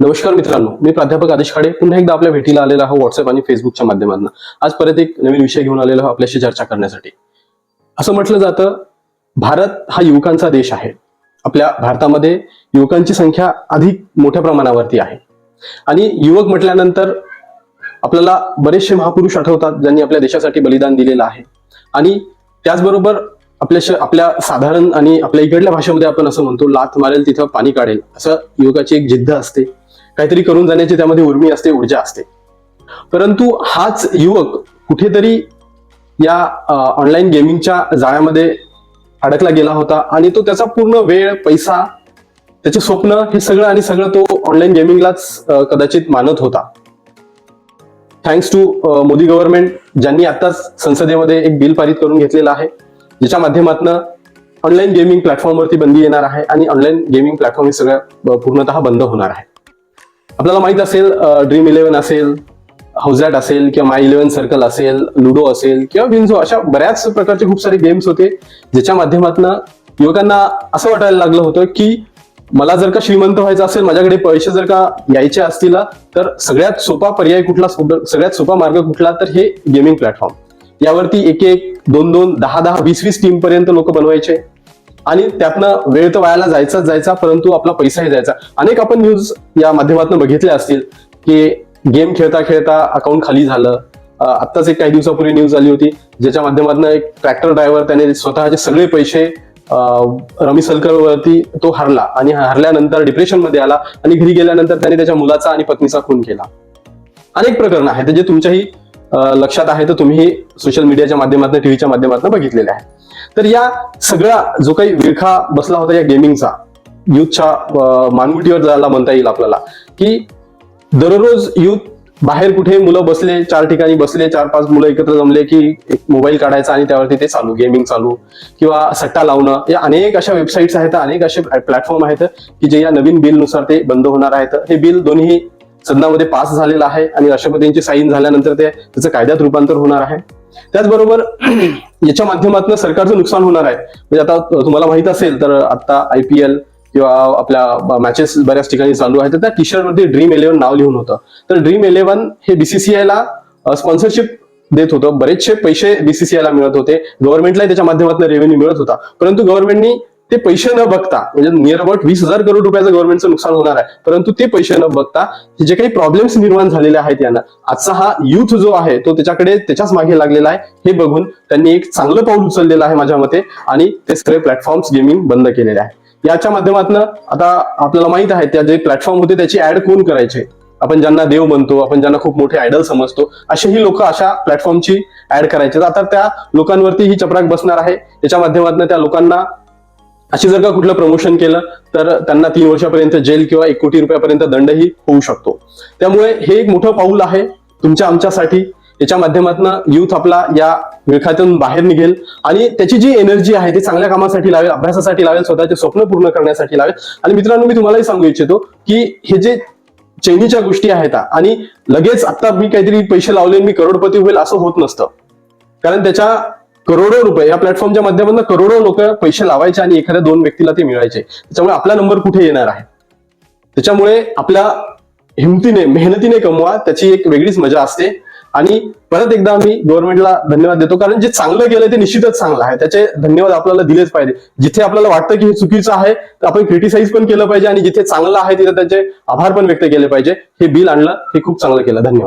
नमस्कार मित्रांनो मी प्राध्यापक आदेश खाडे. पुन्हा एकदा आपल्या भेटीला आलेला आहो व्हॉट्सअप आणि फेसबुकच्या माध्यमातून. आज परत एक नवीन विषय घेऊन आलेलो आहो आपल्याशी चर्चा करण्यासाठी. असं म्हटलं जातं भारत हा युवकांचा देश आहे. आपल्या भारतामध्ये युवकांची संख्या अधिक मोठ्या प्रमाणावरती आहे. आणि युवक म्हटल्यानंतर आपल्याला बरेचसे महापुरुष आठवतात ज्यांनी आपल्या देशासाठी बलिदान दिलेलं आहे. आणि त्याचबरोबर आपल्या श- आपल्या साधारण आणि आपल्या इकडल्या भाषेमध्ये आपण असं म्हणतो लात मारेल तिथं पाणी काढेल. असं युवकाची एक जिद्द असते. काहीतरी करून जाण्याची त्यामध्ये उर्मी असते ऊर्जा असते. परंतु हाच युवक कुठेतरी या ऑनलाईन गेमिंगच्या जाळ्यामध्ये अडकला गेला होता आणि तो त्याचा पूर्ण वेळ पैसा त्याचे स्वप्न हे सगळं आणि सगळं तो ऑनलाईन गेमिंगलाच कदाचित मानत होता. थँक्स टू मोदी गव्हर्नमेंट ज्यांनी आताच संसदेमध्ये एक बिल पारित करून घेतलेलं आहे ज्याच्या माध्यमातून ऑनलाईन गेमिंग प्लॅटफॉर्मवरती बंदी येणार आहे आणि ऑनलाईन गेमिंग प्लॅटफॉर्म हे सगळं पूर्णतः बंद होणार आहे. आपल्याला माहीत असेल ड्रीम इलेव्हन असेल हाऊसॅट असेल किंवा माय इलेव्हन सर्कल असेल लुडो असेल किंवा विंझो अशा बऱ्याच प्रकारचे खूप सारे गेम्स होते ज्याच्या माध्यमातून युवकांना असं वाटायला लागलं होतं की मला जर का श्रीमंत व्हायचं असेल माझ्याकडे पैसे जर का यायचे असतील तर सगळ्यात सोपा पर्याय कुठला सगळ्यात सोपा मार्ग कुठला तर हे गेमिंग प्लॅटफॉर्म यावरती एक एक दोन दोन दहा दहा वीस वीस टीम पर्यंत लोक बनवायचे. आणि त्यातनं वेळ तर वायाला जायचाच जायचा परंतु आपला पैसाही जायचा अनेक आपण न्यूज या माध्यमातून बघितल्या असतील की गेम खेळता खेळता अकाउंट खाली झालं. आत्ताच एक काही दिवसापूर्वी न्यूज आली होती ज्याच्या माध्यमातून एक ट्रॅक्टर ड्रायव्हर त्याने स्वतःचे सगळे पैसे रमी सलकरवरती तो हरला आणि हरल्यानंतर डिप्रेशनमध्ये आला आणि घरी गेल्यानंतर त्याने त्याच्या मुलाचा आणि पत्नीचा खून केला. अनेक प्रकरण आहेत जे तुमच्याही लक्षात आहे तर तुम्ही सोशल मीडियाच्या माध्यमातून टीव्हीच्या माध्यमातून बघितलेले आहे. तर या सगळा जो काही विळखा बसला होता या गेमिंगचा युथच्या मानगुटीवर जायला म्हणता येईल आपल्याला की दररोज युथ बाहेर कुठे मुलं बसले चार ठिकाणी बसले चार पाच मुलं एकत्र जमले की एक मोबाईल काढायचा आणि त्यावरती ते चालू गेमिंग चालू किंवा सट्टा लावणं या अनेक अशा वेबसाईट्स आहेत अनेक असे प्लॅटफॉर्म आहेत की जे या नवीन बिलनुसार ते बंद होणार आहेत. हे बिल दोन्ही सदनामध्ये पास झालेला आहे आणि राष्ट्रपतींची साईन झाल्यानंतर ते त्याचं कायद्यात रूपांतर होणार आहे. त्याचबरोबर याच्या माध्यमातून सरकारचं नुकसान होणार आहे. म्हणजे आता तुम्हाला माहीत असेल तर आता आय पी एल किंवा आपल्या मॅचेस बऱ्याच ठिकाणी चालू आहेत. तर त्या टी शर्टवरती ड्रीम इलेव्हन नाव लिहून होतं. तर ड्रीम इलेव्हन हे बीसीसीआयला स्पॉन्सरशिप देत होतं. बरेचसे पैसे बीसीसीआयला मिळत होते. गव्हर्नमेंटला त्याच्या माध्यमातून रेव्हेन्यू मिळत होता. परंतु गव्हर्नमेंटनी ते पैसे न बघता म्हणजे नियर अबाउट वीस हजार करोड रुपयाचं गव्हर्नमेंटचं नुकसान होणार आहे. परंतु ते पैसे न बघता जे काही प्रॉब्लेम्स निर्माण झालेले आहेत यांना आजचा हा युथ जो आहे तो त्याच्याकडे त्याच्याच मागे लागलेला आहे. हे बघून त्यांनी एक चांगलं पाऊल उचललेलं आहे माझ्या मते आणि ते सगळे प्लॅटफॉर्म्स गेमिंग बंद केलेले आहे याच्या माध्यमातून आता आपल्याला माहीत आहे त्या जे प्लॅटफॉर्म होते त्याची ऍड कोण करायचे? आपण ज्यांना देव म्हणतो आपण ज्यांना खूप मोठे आयडल समजतो असेही लोक अशा प्लॅटफॉर्मची ऍड करायचे. आता त्या लोकांवरती ही चपराक बसणार आहे. त्याच्या माध्यमातून त्या लोकांना अशी जर का कुठलं प्रमोशन केलं तर त्यांना तीन वर्षापर्यंत जेल किंवा एक कोटी रुपयापर्यंत दंडही होऊ शकतो. त्यामुळे हे एक मोठं पाऊल आहे तुमच्या आमच्यासाठी. याच्या माध्यमातून युथ आपला या विळखातून बाहेर निघेल आणि त्याची जी एनर्जी आहे ती चांगल्या कामासाठी लावेल अभ्यासासाठी लावेल स्वतःचे स्वप्न पूर्ण करण्यासाठी लावेल. आणि मित्रांनो मी तुम्हालाही सांगू इच्छितो की हे जे चैनीच्या गोष्टी आहेत आणि लगेच आता मी काहीतरी पैसे लावले मी करोडपती होईल असं होत नसतं. कारण त्याच्या करोडो रुपये या प्लॅटफॉर्मच्या माध्यमातून करोडो लोक पैसे लावायचे आणि एखाद्या दोन व्यक्तीला ते मिळायचे. त्याच्यामुळे आपला नंबर कुठे येणार आहे? त्याच्यामुळे आपल्या हिमतीने मेहनतीने कमवा त्याची एक वेगळीच मजा असते. आणि परत एकदा मी गव्हर्नमेंटला धन्यवाद देतो कारण जे चांगलं केलं ते निश्चितच चांगलं आहे. त्याचे धन्यवाद आपल्याला दिलेच पाहिजे. जिथे आपल्याला वाटतं की हे चुकीचं आहे तर आपण क्रिटिसाइज पण केलं पाहिजे आणि जिथे चांगलं आहे तिथे त्याचे आभार पण व्यक्त केले पाहिजे. हे बिल आणलं हे खूप चांगलं केलं. धन्यवाद.